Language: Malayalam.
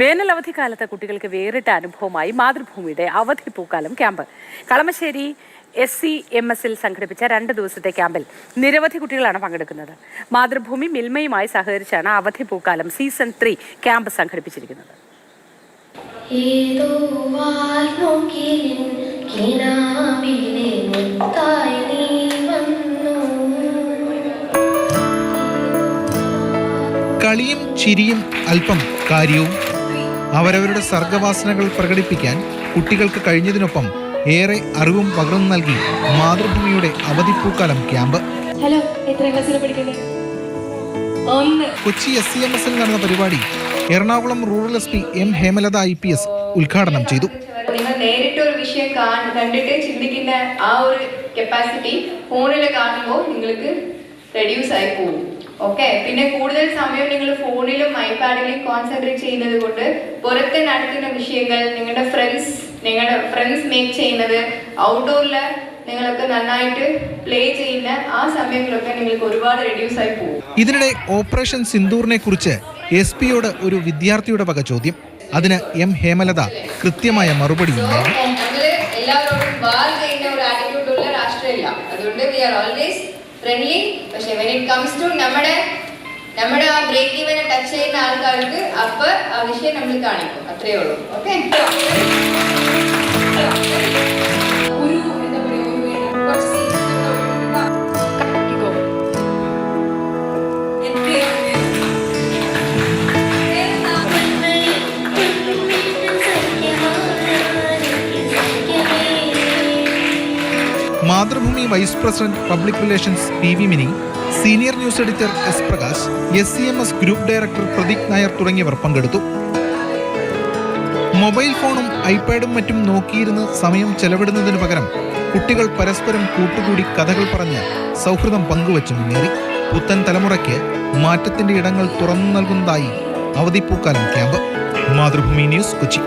വേനൽ അവധിക്കാലത്ത് കുട്ടികൾക്ക് വേറിട്ട അനുഭവമായി മാതൃഭൂമിയുടെ അവധി പൂക്കാലം camp. Kalamassery S C M എസിൽ സംഘടിപ്പിച്ച രണ്ട് ദിവസത്തെ ക്യാമ്പിൽ നിരവധി കുട്ടികളാണ് പങ്കെടുക്കുന്നത്. മാതൃഭൂമി മിൽമയുമായി സഹകരിച്ചാണ് അവധി പൂക്കാലം സീസൺ ത്രീ ക്യാമ്പ് സംഘടിപ്പിച്ചിരിക്കുന്നത്. കളിയും ചിരിയും അല്പം കാര്യവും അവരവരുടെ സർഗവാസനകൾ പ്രകടിപ്പിക്കാൻ കുട്ടികൾക്ക് കഴിഞ്ഞതിനൊപ്പം ഏറെ അറിവും പകർന്നു നൽകി മാതൃഭൂമിയുടെ അവധിപ്പൂക്കാലം ക്യാമ്പ്. ഹലോ എത്ര ക്ലാസ്സിൽ പഠിക്കുന്നത്? കൊച്ചി എസ് സി എം എസിൽ നടന്ന പരിപാടി Ernakulam rural S P M Hemalatha I P S ഉദ്ഘാടനം ചെയ്തു. നിങ്ങൾ നേരിട്ട് ഒരു വിഷയം കാണ് കണ്ടിട്ട് ചിന്തിക്കുന്ന ആ ഒരു കപ്പാസിറ്റി ഫോണിൽ കാണുമ്പോൾ നിങ്ങൾക്ക് റെഡ്യൂസ് ആയി പോകും. ഓക്കെ പിന്നെ കൂടുതൽ സമയം നിങ്ങൾ ഫോണിലും ഐപാഡിലും കോൺസെൻട്രേറ്റ് ചെയ്യുന്നത് കൊണ്ട് പുറത്ത് നടത്തുന്ന വിഷയങ്ങൾ നിങ്ങളുടെ ഫ്രണ്ട്സ് നിങ്ങളുടെ ഫ്രണ്ട്സ് മേക്ക് ചെയ്യുന്നത് ഔട്ട്ഡോറിൽ നിങ്ങളൊക്കെ നന്നായിട്ട് പ്ലേ ചെയ്യുന്ന ആ സമയങ്ങളൊക്കെ നിങ്ങൾക്ക് ഒരുപാട് റെഡ്യൂസ് ആയി പോകും. ഇതിനിടെ ഓപ്പറേഷൻ സിന്ദൂറിനെ കുറിച്ച് എസ് പിയോട് ഒരു വിദ്യാർത്ഥിയുടെ വക ചോദ്യം. അതിന് എം ഹേമലത കൃത്യമായ മറുപടി എല്ലാവരോടും അതുകൊണ്ട് വി ആർ ഓൾവേസ് ഫ്രണ്ട്ലി പക്ഷെ വെൻ ഇറ്റ് കംസ് ടു നമ്മുടെ നമ്മുടെ ആ ബ്രേക്ക് ഈവനെ ടച്ച് ചെയ്യുന്ന ആൾക്കാർക്ക് അപ്പൊ ആ വിഷയം നമ്മൾ കാണിക്കും. അത്രയേ ഉള്ളൂ. Okay Mathrubhumi vice president public relations P V Mini senior news editor S Prakash S C M S group director Pradeep Nair തുടങ്ങിയവർ പങ്കെടുത്തു. മൊബൈൽ ഫോണും ഐപാഡും മറ്റും നോക്കിയിരുന്ന് സമയം ചെലവിടുന്നതിന് പകരം കുട്ടികൾ പരസ്പരം കൂട്ടുകൂടി കഥകൾ പറഞ്ഞ് സൗഹൃദം പങ്കുവച്ച് മുന്നേറി. പുത്തൻ തലമുറയ്ക്ക് മാറ്റത്തിന്റെ ഇടങ്ങൾ തുറന്നു നൽകുന്നതായി അവധിപ്പൂക്കാലം ക്യാമ്പ്. മാതൃഭൂമി ന്യൂസ് കൊച്ചി.